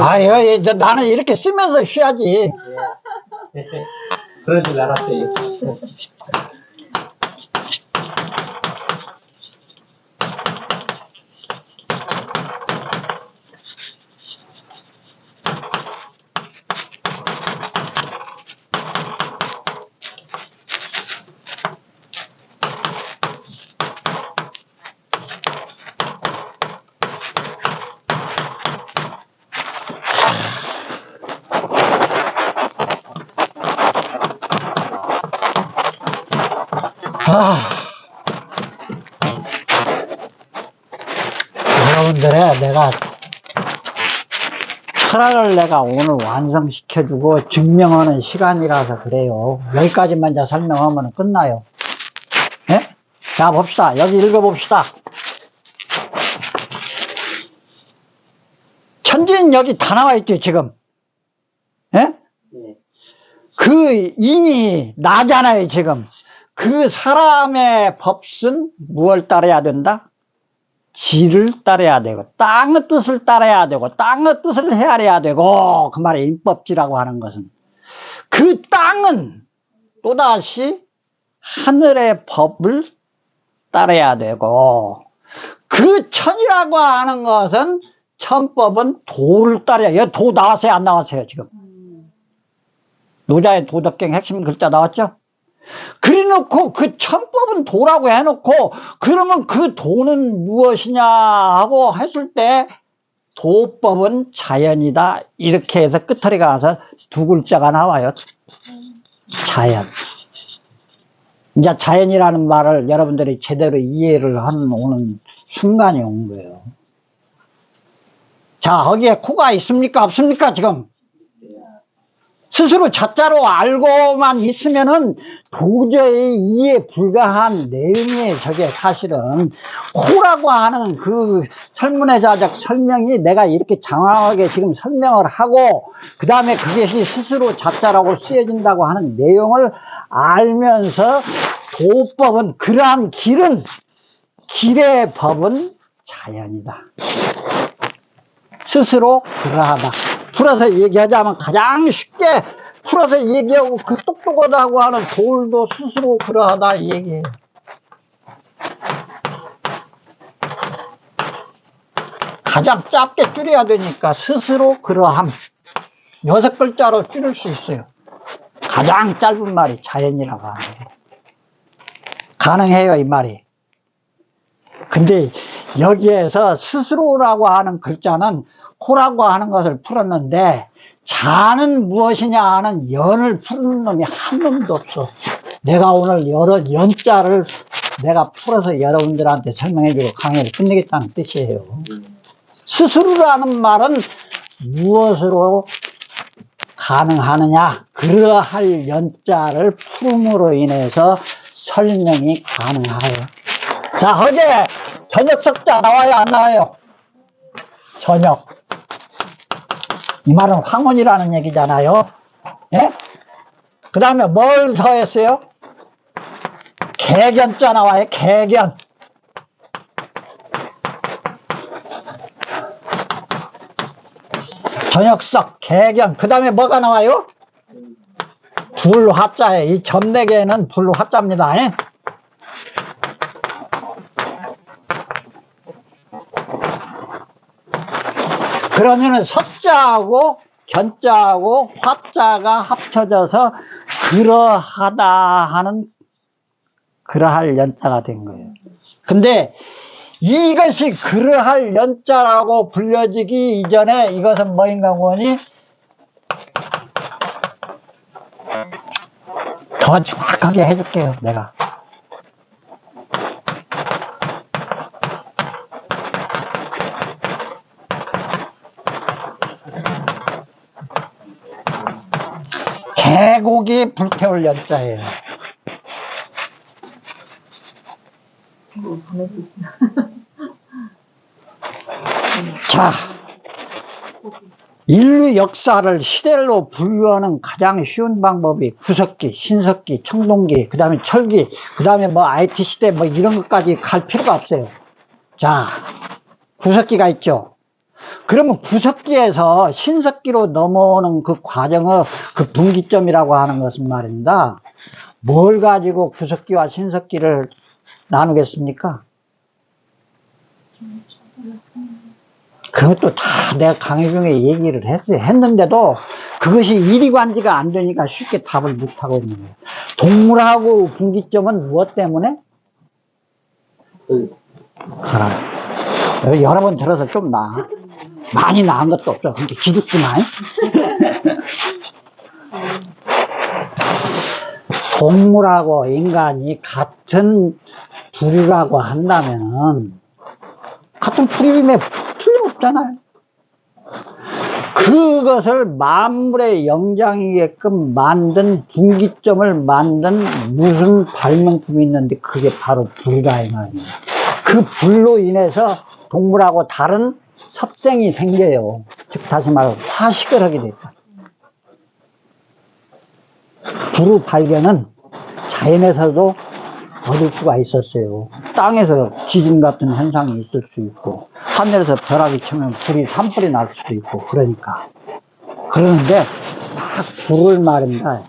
아유, 저 나는 이렇게 쓰면서 쉬어야지. 그런 줄 알았어요. 아. 여러분들의 내가 철학을 내가 오늘 완성시켜주고 증명하는 시간이라서 그래요. 여기까지만 이제 설명하면 끝나요. 예? 자, 봅시다. 여기 읽어봅시다. 천지는 여기 다 나와 있죠, 지금. 예? 네. 그 인이 나잖아요, 지금. 그 사람의 법은 무엇을 따라야 된다? 지를 따라야 되고, 땅의 뜻을 따라야 되고, 땅의 뜻을 헤아려야 되고, 그 말에 인법지라고 하는 것은. 그 땅은 또다시 하늘의 법을 따라야 되고, 그 천이라고 하는 것은 천법은 도를 따라야, 도 나왔어요? 안 나왔어요, 지금? 노자의 도덕경 핵심 글자 나왔죠? 그래 놓고 그 천법은 도라고 해놓고 그러면 그 도는 무엇이냐 하고 했을 때 도법은 자연이다. 이렇게 해서 끝털이 가서 두 글자가 나와요. 자연. 이제 자연이라는 말을 여러분들이 제대로 이해를 하는 오는 순간이 온 거예요. 자 거기에 코가 있습니까? 없습니까? 지금? 스스로 자자로 알고만 있으면은 도저히 이해 불가한 내용이에요. 저게 사실은 호라고 하는 그 설문의 자적 설명이 내가 이렇게 장황하게 지금 설명을 하고 그 다음에 그것이 스스로 자자라고 쓰여진다고 하는 내용을 알면서 도법은 그러한 길은 길의 법은 자연이다. 스스로 그러하다. 풀어서 얘기하자면 가장 쉽게 풀어서 얘기하고 그 똑똑하다고 하는 돌도 스스로 그러하다 이 얘기예요. 가장 짧게 줄여야 되니까 스스로 그러함. 여섯 글자로 줄일 수 있어요. 가장 짧은 말이 자연이라고 하는. 가능해요, 이 말이. 근데 여기에서 스스로라고 하는 글자는 호라고 하는 것을 풀었는데 자는 무엇이냐 하는 연을 푸는 놈이 한 놈도 없어. 내가 오늘 여러 연자를 내가 풀어서 여러분들한테 설명해주고 강의를 끝내겠다는 뜻이에요. 스스로라는 말은 무엇으로 가능하느냐? 그러할 연자를 풀음으로 인해서 설명이 가능하여. 자, 어제 저녁 석자 나와요, 안 나와요? 저녁. 이 말은 황혼이라는 얘기잖아요. 예? 그 다음에 뭘 더했어요? 개견자 나와요, 개견. 저녁석, 개견. 그 다음에 뭐가 나와요? 불화자에 이 점네개는 불화자입니다. 예? 그러면은 석자하고 견자하고 화자가 합쳐져서 그러하다 하는 그러할 연자가 된 거예요. 근데 이것이 그러할 연자라고 불려지기 이전에 이것은 뭐인가 보니 더 정확하게 해줄게요, 내가. 개고기 불태울 연자예요. 자, 인류 역사를 시대로 분류하는 가장 쉬운 방법이 구석기, 신석기, 청동기, 그 다음에 철기, 그 다음에 뭐 IT 시대 뭐 이런 것까지 갈 필요가 없어요. 자, 구석기가 있죠. 그러면 구석기에서 신석기로 넘어오는 그 과정을 그 분기점이라고 하는 것은 말입니다. 뭘 가지고 구석기와 신석기를 나누겠습니까? 그것도 다 내가 강의 중에 얘기를 했어요. 했는데도 그것이 일이관지가 안 되니까 쉽게 답을 못하고 있는 거예요. 동물하고 분기점은 무엇 때문에? 하나. 여러 번 들어서 좀 나. 많이 나은 것도 없어. 근데 기죽지만. 동물하고 인간이 같은 부류라고 한다면은, 같은 부류임에 틀림없잖아요. 그것을 만물의 영장이게끔 만든 분기점을 만든 무슨 발명품이 있는데 그게 바로 불가 이 말이에요. 그 불로 인해서 동물하고 다른 섭생이 생겨요. 즉 다시 말해 화식을 하게 됐다. 불의 발견은 자연에서도 얻을 수가 있었어요. 땅에서 지진 같은 현상이 있을 수 있고 하늘에서 벼락이 치면 불이 산불이 날 수도 있고 그러니까 그러는데 딱 불을 말입니다.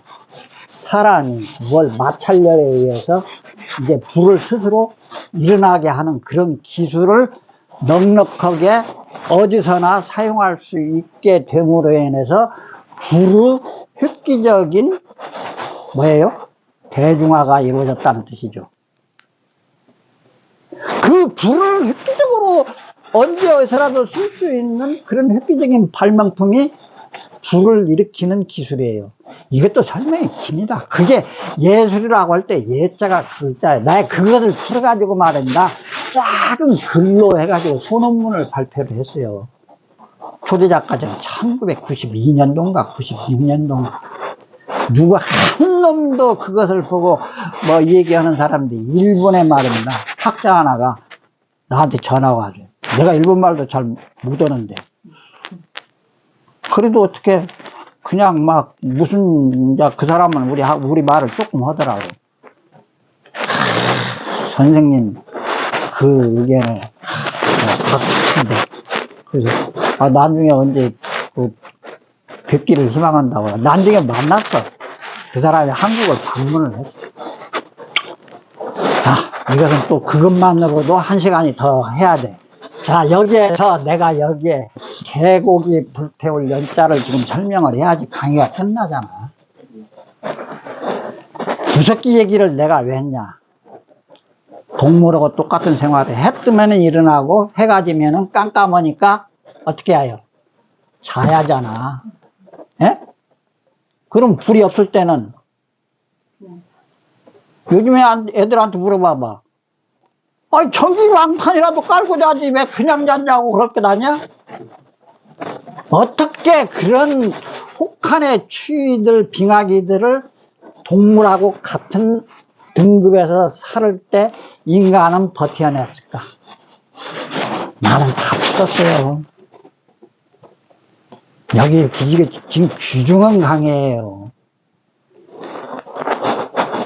사람이 뭘 마찰력에 의해서 이제 불을 스스로 일어나게 하는 그런 기술을 넉넉하게 어디서나 사용할 수 있게 됨으로 인해서 불의 획기적인 뭐예요? 대중화가 이루어졌다는 뜻이죠. 그 불을 획기적으로 언제 어디서라도 쓸 수 있는 그런 획기적인 발명품이 불을 일으키는 기술이에요. 이것도 설명이 깁니다. 그게 예술이라고 할 때 예자가 글자예요. 나의 그것을 풀어가지고 말한다. 작은 글로 해가지고 소논문을 발표를 했어요. 초대 작가죠. 1992년도인가 96년도인가. 누가 한 놈도 그것을 보고 뭐 얘기하는 사람들이 일본의 말입니다. 학자 하나가 나한테 전화 와줘. 내가 일본 말도 잘 못하는데. 그래도 어떻게 그냥 막 무슨 그 사람은 우리 하- 우리 말을 조금 하더라고. 하, 선생님 그 의견을 박수인데 그래서 아 나중에 언제 그 뵙기를 희망한다고 나중에 만났어. 그 사람이 한국을 방문을 했어. 자, 이것은 또 그것만으로도 한 시간이 더 해야 돼. 자, 여기에서 내가 여기에 개고기 불태울 연자를 지금 설명을 해야지 강의가 끝나잖아. 구석기 얘기를 내가 왜 했냐. 동물하고 똑같은 생활을 해 뜨면은 일어나고 해가 지면은 깜깜하니까 어떻게 해요? 자야잖아. 예? 그럼 불이 없을 때는 요즘에 안- 애들한테 물어봐봐. 아니, 전기 왕판이라도 깔고 자지 왜 그냥 잤냐고 그렇게 다냐? 어떻게 그런 혹한의 추위들, 빙하기들을 동물하고 같은 등급에서 살을 때 인간은 버텨냈을까? 나는 다 풀었어요. 여기 이게 지금 귀중한 강의예요.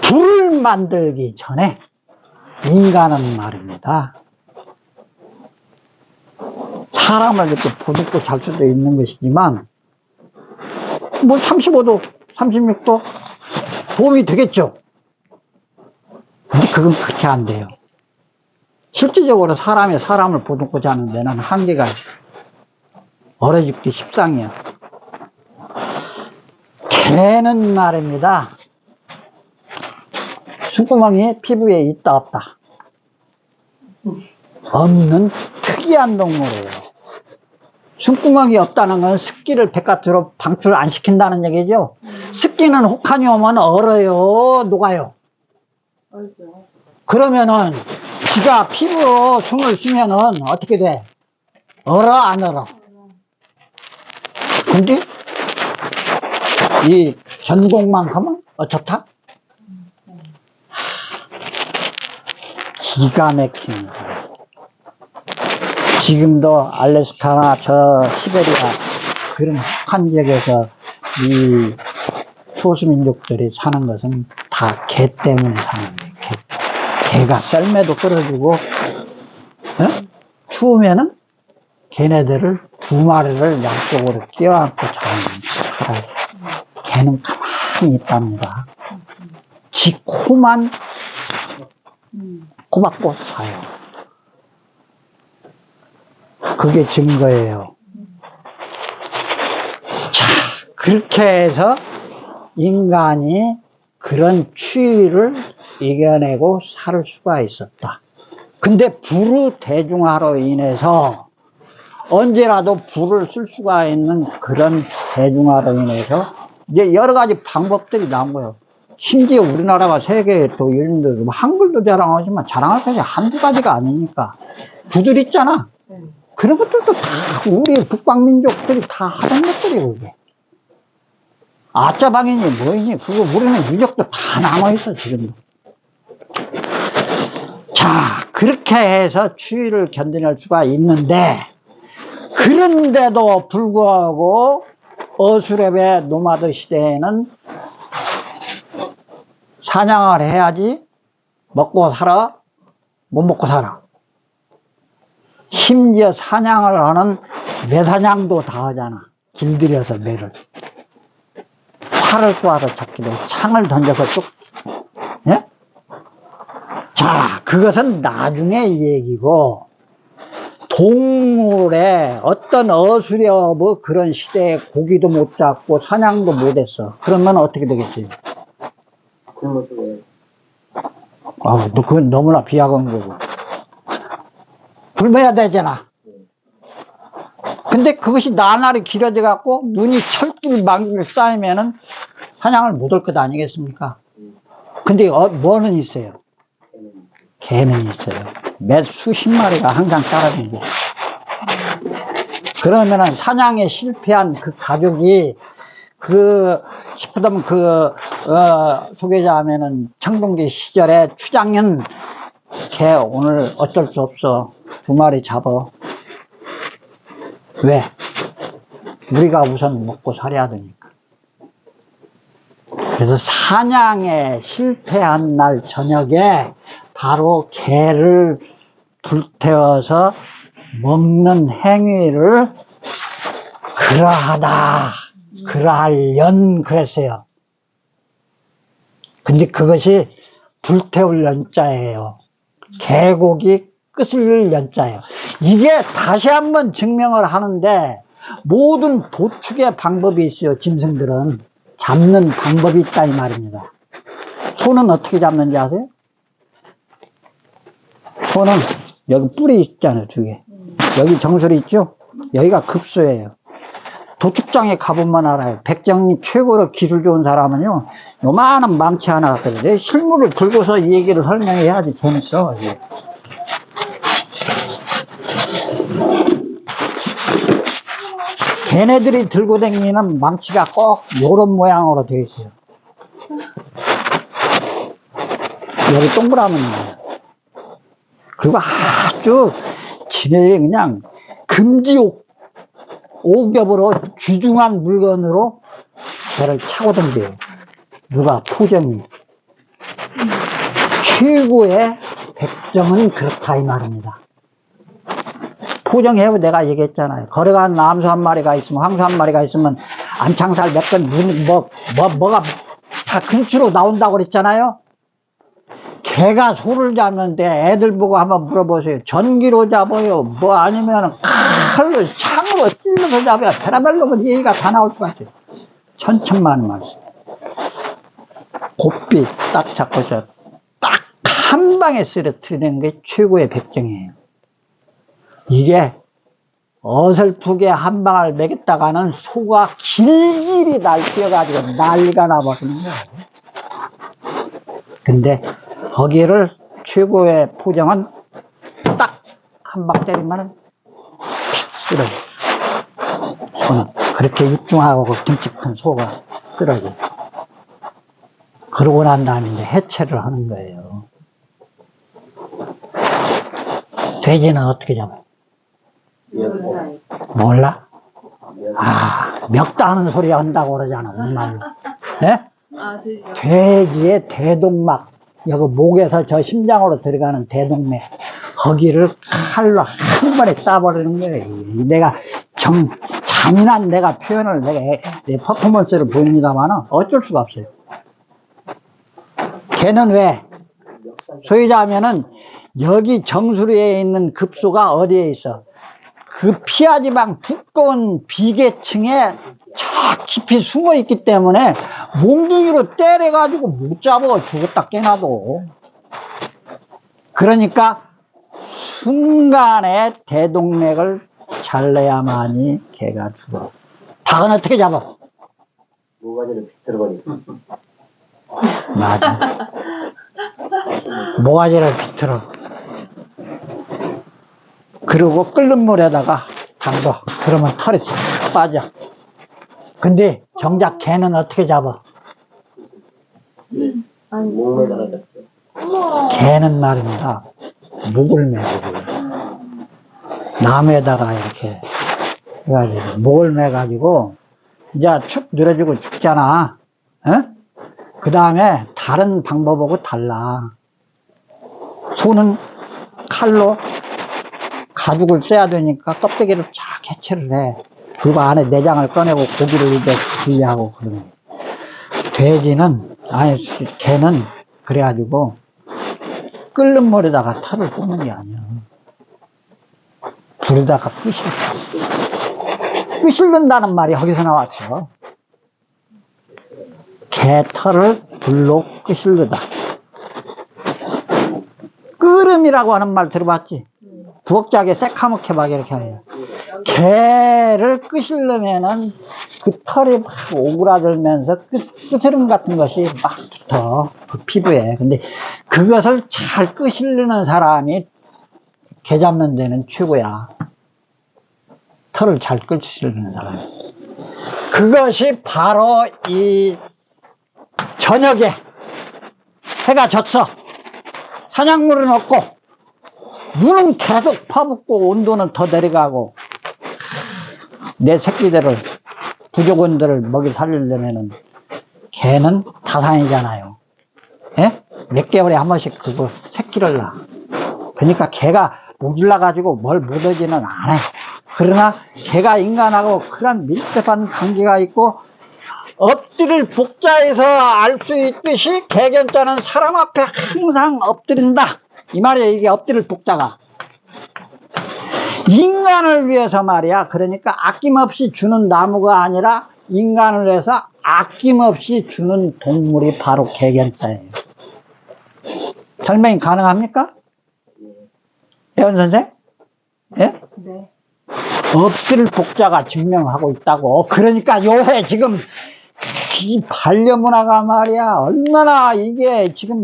불을 만들기 전에 인간은 말입니다. 사람을 이렇게 보듬고 잘 수도 있는 것이지만, 뭐 35도, 36도 도움이 되겠죠. 그건 그렇게 안 돼요. 실질적으로 사람이 사람을 보듬고 자는 데는 한계가. 얼어 죽기 십상이야. 개는 말입니다. 숨구멍이 피부에 있다 없다. 없는 특이한 동물이에요. 숨구멍이 없다는 건 습기를 바깥으로 방출 안 시킨다는 얘기죠. 습기는 혹한이 오면 얼어요, 녹아요. 그러면은 지가 피부로 숨을 쉬면은 어떻게 돼? 얼어 안 얼어? 근데 이 전공만큼은 어떻다? 기가 거예요. 지금도 알래스카나 저 시베리아 그런 혹한 지역에서 이 소수민족들이 사는 것은 다 개 때문에 사는 거예요. 개. 개가 썰매도 끌어주고 어? 추우면은 걔네들을 두 마리를 양쪽으로 끼워안고 자는 개는 가만히 있답니다. 지 코만 꼬박꼬박 사요. 그게 증거예요. 자, 그렇게 해서 인간이 그런 추위를 이겨내고 살 수가 있었다. 근데 불의 대중화로 인해서 언제라도 불을 쓸 수가 있는 그런 대중화로 인해서 이제 여러 가지 방법들이 나온 거예요. 심지어 우리나라가 세계에 또 예를 들어 뭐 한글도 자랑하지만 자랑할 것이 한두 가지가 아니니까 구들 있잖아. 그런 것들도 다 우리 북방민족들이 다 하던 것들이고 그게. 아짜방이니 뭐이니 그거 우리는 유적도 다 남아있어 지금도. 자 그렇게 해서 추위를 견뎌낼 수가 있는데 그런데도 불구하고 어수랩의 노마드 시대에는 사냥을 해야지 먹고 살아 못 먹고 살아. 심지어 사냥을 하는 매사냥도 다 하잖아. 길들여서 매를. 활을 쏘아서 잡기도 창을 던져서 쭉 예? 자 그것은 나중의 얘기고 동물의 어떤 어수려 뭐 그런 시대에 고기도 못 잡고 사냥도 못 했어 그러면 어떻게 되겠지 아, 너 그건 너무나 비약한 거고. 굶어야 되잖아. 근데 그것이 나날이 길어져 갖고 눈이 철길 망길 쌓이면은 사냥을 못 할 것 아니겠습니까? 근데 어, 뭐는 있어요? 개는 있어요. 몇 수십 마리가 항상 따라다니고. 그러면은 사냥에 실패한 그 가족이 그 싶으면 그 어, 소개자 하면은 청동기 시절에 추장년 걔 오늘 어쩔 수 없어 두 마리 잡어 왜 우리가 우선 먹고 살아야 되니까 그래서 사냥에 실패한 날 저녁에 바로 개를 불태워서 먹는 행위를 그러하다 그러하련 그랬어요. 근데 그것이 불태울 연자예요. 개고기 끝을 연자예요. 이게 다시 한번 증명을 하는데 모든 도축의 방법이 있어요. 짐승들은 잡는 방법이 있다 이 말입니다. 소는 어떻게 잡는지 아세요? 소는 여기 뿔이 있잖아요. 두 개. 여기 정수리 있죠? 여기가 급소예요. 도축장에 가보면 알아요. 백정이 최고로 기술 좋은 사람은요, 요만한 망치 하나 갖거든요. 내 실물을 들고서 이 얘기를 설명해야지 재밌어. 이게. 걔네들이 들고 다니는 망치가 꼭 요런 모양으로 되어 있어요. 여기 동그라미 있네요. 그리고 아주 지네 그냥 금지 옥 오겹으로 귀중한 물건으로 저를 차고 던져요. 누가 포정이. 최고의 백정은 그렇다 이 말입니다. 포정해고 내가 얘기했잖아요. 거래간 남수 한 마리가 있으면 황수 한 마리가 있으면 안창살 몇건 뭐, 뭐, 뭐가 다 근처로 나온다고 그랬잖아요. 개가 소를 잡는데 애들 보고 한번 물어보세요. 전기로 잡아요. 뭐 아니면 칼로 창으로 찔러서 잡아요. 베라벨로면 얘기가 다 나올 것 같아요. 천천만 말씀. 곱비 딱 잡고서 딱 한 방에 쓰러뜨리는 게 최고의 백정이에요. 이게 어설프게 한 방을 매겼다가는 소가 길길이 날뛰어가지고 난리가 나버리는 거예요. 근데 거기를 최고의 포정은 딱한방 때리면은 쓰러져. 소는 그렇게 육중하고 그 등치 큰 소가 쓰러져. 그러고 난 다음에 이제 해체를 하는 거예요. 돼지는 어떻게 잡아요? 몰라? 아, 멱다 하는 소리 한다고 그러잖아. 예? 아, 돼지요? 돼지의 대동막, 여기 목에서 저 심장으로 들어가는 대동맥, 거기를 칼로 한 번에 따버리는 거예요. 내가 정, 잔인한 내가 표현을 내가 애- 내 퍼포먼스를 보입니다만은 어쩔 수가 없어요. 걔는 왜? 소유자면은 여기 정수리에 있는 급소가 어디에 있어? 그 피하지방 두꺼운 비계층에 저 깊이 숨어 있기 때문에 몽둥이로 때려가지고 못 잡아 죽었다 깨나도. 그러니까 순간에 대동맥을 잘라야만이 개가 죽어. 닭은 어떻게 잡아? 모가지를 비틀어버리고. 맞아. 모가지를 비틀어. 그리고 끓는 물에다가 담궈. 그러면 털이 싹 빠져. 근데 정작 개는 어떻게 잡아? 개는 말입니다. 목을 매고 나무에다가 이렇게 해가지고 목을 매가지고 이제 축 늘어지고 죽잖아. 그 다음에 다른 방법하고 달라. 소는 칼로 가죽을 쐬야 되니까 껍데기를 쫙 해체를 해. 그리고 안에 내장을 꺼내고 고기를 이제 분리하고 그러는. 돼지는, 아니, 개는 그래가지고 끓는 물에다가 탈을 꽂는 게 아니야. 불에다가 끄실, 끄실른다는 말이 거기서 나왔어. 개 털을 불로 끄실르다. 끓음이라고 하는 말 들어봤지? 부엌짝에 새카맣게 막 이렇게 하는 거. 개를 끄시려면은 그 털이 막 오그라들면서 끄, 끄스름 같은 것이 막 붙어. 그 피부에. 근데 그것을 잘 끄시려는 사람이 개 잡는 데는 최고야. 털을 잘 끄시려는 사람. 그것이 바로 이 저녁에 해가 졌어. 사냥물은 없고, 물은 계속 퍼붓고 온도는 더 내려가고, 내 새끼들을, 부족원들을 먹이 살리려면은, 개는 다산이잖아요. 예? 몇 개월에 한 번씩 그거 새끼를 낳아. 그러니까 개가 모질라 가지고 뭘 못하지는 않아요. 그러나 개가 인간하고 그런 밀접한 관계가 있고, 엎드릴 복자에서 알 수 있듯이 개견자는 사람 앞에 항상 엎드린다. 이 말이에요. 이게 엎드릴 복자가. 인간을 위해서 말이야. 그러니까 아낌없이 주는 나무가 아니라 인간을 위해서 아낌없이 주는 동물이 바로 개견자예요. 설명이 가능합니까? 배원 선생? 예? 네. 엎드릴 복자가 증명하고 있다고. 그러니까 요새 지금 이 반려문화가 말이야 얼마나 이게 지금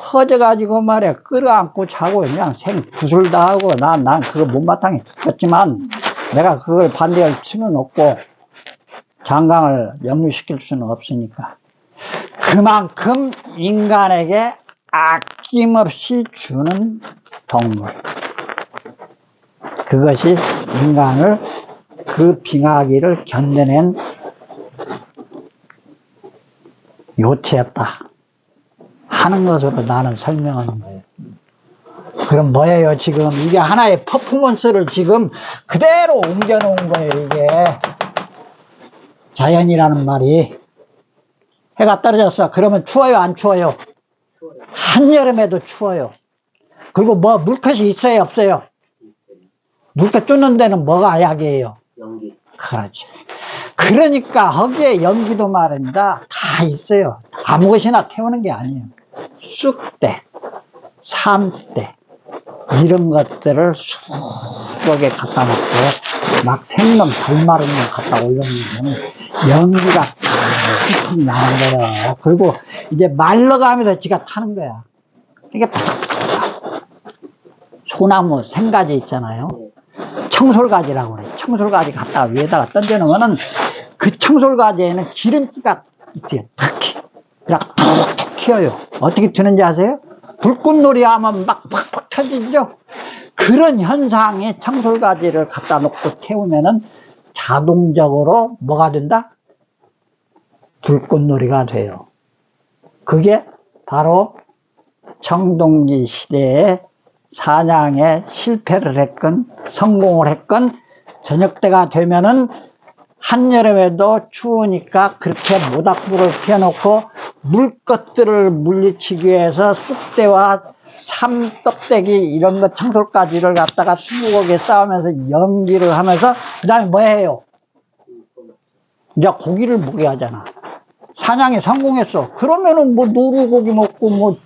퍼져가지고 말이야 끌어안고 자고 그냥 생 구슬 다 하고 난, 난 그거 못마땅해 죽겠지만 내가 그걸 반대할 수는 없고 장강을 역류시킬 수는 없으니까 그만큼 인간에게 아낌없이 주는 동물. 그것이 인간을 그 빙하기를 견뎌낸 요체였다 하는 것으로 나는 설명하는 거예요. 그럼 뭐예요 지금 이게 하나의 퍼포먼스를 지금 그대로 옮겨놓은 거예요 이게 자연이라는 말이 해가 떨어졌어 그러면 추워요 안 추워요 한여름에도 추워요 그리고 뭐 물컷이 있어요 없어요 물컷 쫓는 데는 뭐가 약이에요 연기. 그렇지. 그러니까 거기에 연기도 말입니다. 다 있어요. 아무것이나 태우는 게 아니에요. 쑥대, 삼대, 이런 것들을 쑥하게 갖다 놓고 막 생놈, 덜 마른 놈 갖다 올려놓으면 연기가 툭툭 나는 거예요. 그리고 이제 말러가면서 지가 타는 거야. 이게. 소나무 생가지 있잖아요. 청솔가지라고 그래. 청솔가지 갖다가 위에다가 던져놓으면은 그 청솔가지에는 기름기가 있어요. 탁히. 그래가 툭툭 튀어요. 어떻게 튀는지 아세요? 불꽃놀이 하면 막 팍팍 터지죠? 그런 현상에 청솔가지를 갖다 놓고 태우면은 자동적으로 뭐가 된다? 불꽃놀이가 돼요. 그게 바로 청동기 시대에 사냥에 실패를 했건 성공을 했건 저녁 때가 되면은 한여름에도 추우니까 그렇게 모닥불을 피워놓고 물것들을 물리치기 위해서 쑥대와 삼떡대기 이런 것 청솔가지를 갖다가 수북하게 싸우면서 연기를 하면서 그 다음에 뭐 해요? 이제 고기를 먹여야잖아. 사냥에 성공했어. 그러면은 뭐 노루고기 먹고 뭐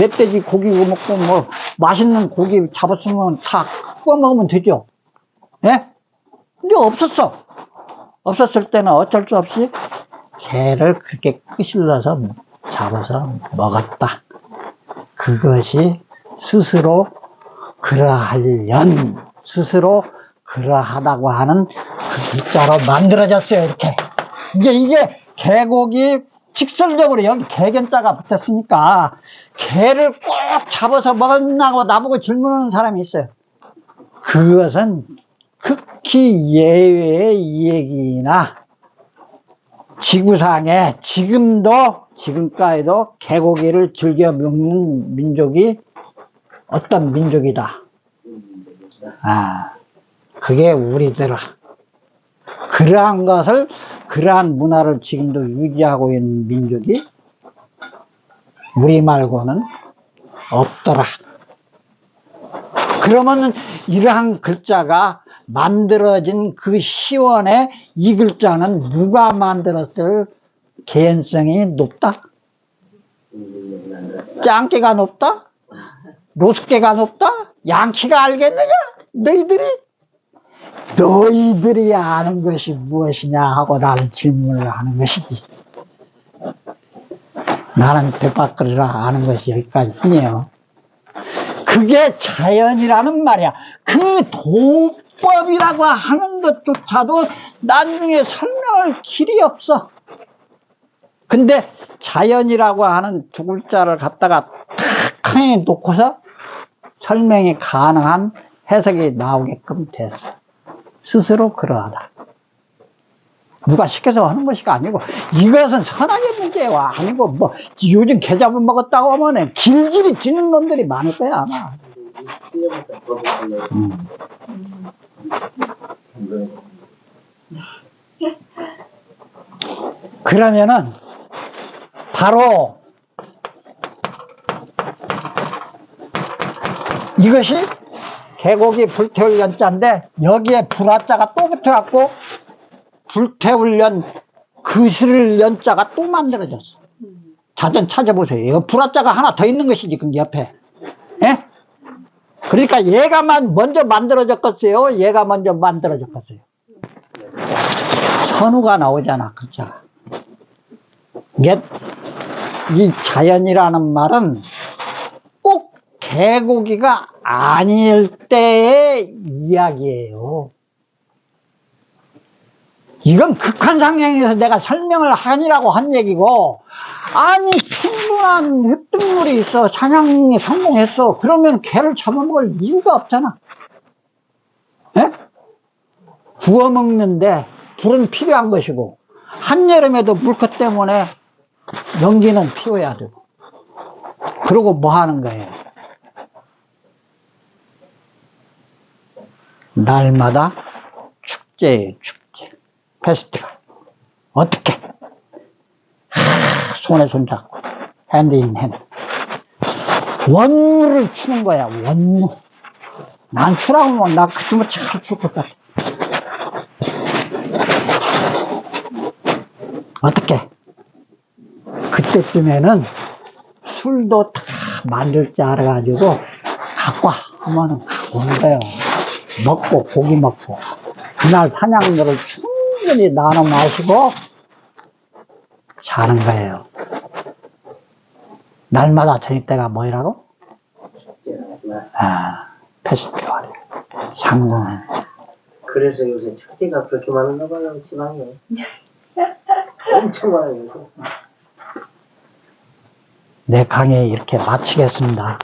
멧돼지 고기 먹고 뭐 맛있는 고기 잡았으면 다 구워 먹으면 되죠. 예? 근데 없었어. 없었을 때는 어쩔 수 없이 개를 그렇게 끄실러서 잡아서 먹었다. 그것이 스스로 그러하려는 스스로 그러하다고 하는 그 글자로 만들어졌어요. 이렇게 이제 이게 개고기 직설적으로 여기 개견자가 붙었으니까 개를 꼭 잡아서 먹었나고 나보고 질문하는 사람이 있어요. 그것은 극히 예외의 얘기나 지구상에 지금도 지금까지도 개고기를 즐겨 먹는 민족이 어떤 민족이다. 아, 그게 우리들. 그러한 것을, 그러한 문화를 지금도 유지하고 있는 민족이 우리 말고는 없더라. 그러면은 이러한 글자가 만들어진 그 시원의 이 글자는 누가 만들었을 개연성이 높다? 짱깨가 높다? 노스케가 높다? 양키가 알겠느냐? 너희들이? 너희들이 아는 것이 무엇이냐 하고 나를 질문을 하는 것이지. 나는 대박거리라 아는 것이 여기까지 뿐이에요. 그게 자연이라는 말이야. 그 도 법이라고 하는 것조차도 나중에 설명할 길이 없어. 근데 자연이라고 하는 두 글자를 갖다가 탁하게 놓고서 설명이 가능한 해석이 나오게끔 됐어. 스스로 그러하다. 누가 시켜서 하는 것이 아니고 이것은 선악의 문제가 아니고 뭐 요즘 개잡을 먹었다고 하면 길길이 지는 놈들이 많을 거야 아마. 음. 그러면은 바로 이것이 개고기 불태울 연자인데 여기에 불화자가 또 붙어갖고 불태울 연 그슬 연자가 또 만들어졌어. 자전 찾아보세요. 이거 불화자가 하나 더 있는 것이지 그 옆에. 예? 그러니까 얘가만 먼저 만들어졌겠어요. 얘가 먼저 만들어졌겠어요. 선우가 나오잖아. 이게 이 자연이라는 말은 꼭 개고기가 아닐 때의 이야기예요. 이건 극한 상황에서 내가 설명을 하니라고 한 얘기고, 아니, 충분한 획득물이 있어. 사냥에 성공했어. 그러면 개를 잡아먹을 이유가 없잖아. 예? 구워 먹는데 불은 필요한 것이고, 한여름에도 물것 때문에 연기는 피워야 되고. 그러고 뭐 하는 거예요? 날마다 축제예요, 축제. 페스티벌. 어떻게? 하, 손에 손 잡고, 핸드 인 핸드. 원무를 추는 거야, 원무. 난 추라고 하면 나 그쯤은 잘출것 같아. 어떻게? 그때쯤에는 술도 다 만들 줄 알아가지고 갖고 와 하면은 갖고 오는 거예요. 먹고 고기 먹고 그날 사냥들을 충분히 나눠 마시고 자는 거예요. 날마다 저녁 때가 뭐이라고? 아, 페스티벌. 상공은. 그래서 요새 축제가 그렇게 많은가 봐요, 지방에. 엄청 많아요. 요새. 내 강의 이렇게 마치겠습니다.